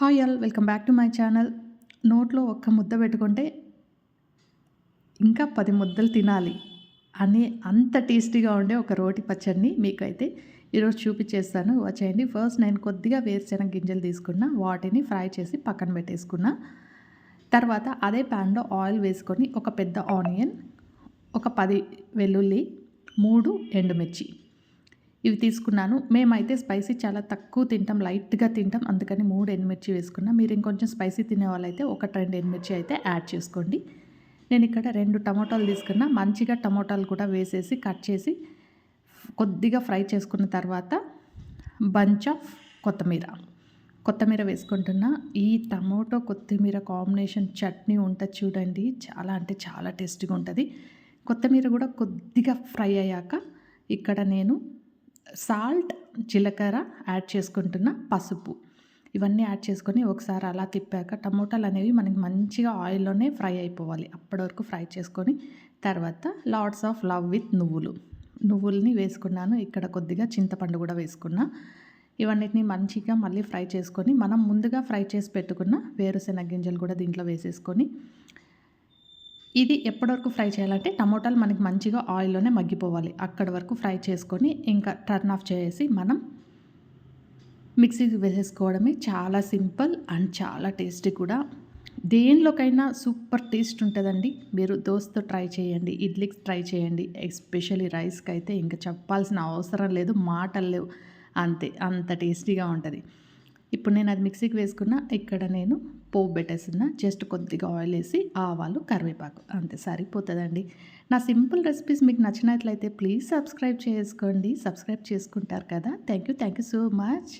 Hi all welcome back to my channel నోట్లో ఒక్క ముద్ద పెట్టుకుంటే ఇంకా పది ముద్దలు తినాలి అని అంత టేస్టీగా ఉండే ఒక రోటి పచ్చడిని మీకు అయితే ఈరోజు చూపించేస్తాను. వచ్చేయండి ఫస్ట్ నేను కొద్దిగా వేరుశెనగ గింజలు తీసుకున్న వాటిని ఫ్రై చేసి పక్కన పెట్టేసుకున్నా. తర్వాత అదే ప్యాన్లో ఆయిల్ వేసుకొని ఒక పెద్ద ఆనియన్ ఒక పది వెల్లుల్లి మూడు ఎండుమిర్చి ఇవి తీసుకున్నాను. మేమైతే స్పైసీ చాలా తక్కువ తింటాం లైట్గా తింటాం. అందుకని మూడు ఎండుమిర్చి వేసుకున్నా. మీరు ఇంకొంచెం స్పైసీ తినే వాళ్ళైతే ఒక రెండు ఎండుమిర్చి అయితే యాడ్ చేసుకోండి. నేను ఇక్కడ రెండు టమోటాలు తీసుకున్నా. మంచిగా టమోటాలు కూడా వేసేసి కట్ చేసి కొద్దిగా ఫ్రై చేసుకున్న తర్వాత బంచ్ ఆఫ్ కొత్తిమీర. కొత్తిమీర వేసుకుంటున్నా. ఈ టమోటో కొత్తిమీర కాంబినేషన్ చట్నీ ఉంటుంది చూడండి. చాలా అంటే చాలా టేస్టీగా ఉంటుంది. కొత్తిమీర కూడా కొద్దిగా ఫ్రై అయ్యాక ఇక్కడ నేను సాల్ట్ జీలకర్ర యాడ్ చేసుకుంటున్న పసుపు. ఇవన్నీ యాడ్ చేసుకొని ఒకసారి అలా తిప్పాక టమోటాలు అనేవి మనకి మంచిగా ఆయిల్లోనే ఫ్రై అయిపోవాలి. అప్పటి వరకు ఫ్రై చేసుకొని తర్వాత లాట్స్ ఆఫ్ లవ్ విత్ నువ్వులు. నువ్వుల్ని వేసుకున్నాను. ఇక్కడ కొద్దిగా చింతపండు కూడా వేసుకున్నా. ఇవన్నిటిని మంచిగా మళ్ళీ ఫ్రై చేసుకొని మనం ముందుగా ఫ్రై చేసి పెట్టుకున్న వేరుశెనగ గింజలు కూడా దీంట్లో వేసేసుకొని ఇది ఎప్పటి వరకు ఫ్రై చేయాలంటే టమోటాలు మనకి మంచిగా ఆయిల్లోనే మగ్గిపోవాలి. అక్కడి వరకు ఫ్రై చేసుకొని ఇంకా టర్న్ ఆఫ్ చేసి మనం మిక్సీకి వేసేసుకోవడమే చాలా సింపుల్ అండ్ చాలా టేస్టీ కూడా. దేనిలోకైనా సూపర్ టేస్ట్ ఉంటుందండి. మీరు దోస్తో ట్రై చేయండి ఇడ్లీకి ట్రై చేయండి ఎస్పెషలీ రైస్కి అయితే ఇంకా చెప్పాల్సిన అవసరం లేదు మాటలు లేవు. అంతే అంత టేస్టీగా ఉంటుంది. ఇప్పుడు నేను అది మిక్సీకి వేసుకున్న ఇక్కడ నేను పోపు పెట్టేసిన జస్ట్ కొద్దిగా ఆయిల్ వేసి ఆవాలు కరివేపాకు అంతే సరిపోతుందండి. నా సింపుల్ రెసిపీస్ మీకు నచ్చినట్లయితే ప్లీజ్ సబ్స్క్రైబ్ చేసుకోండి. సబ్స్క్రైబ్ చేసుకుంటారు కదా. Thank you thank you so much.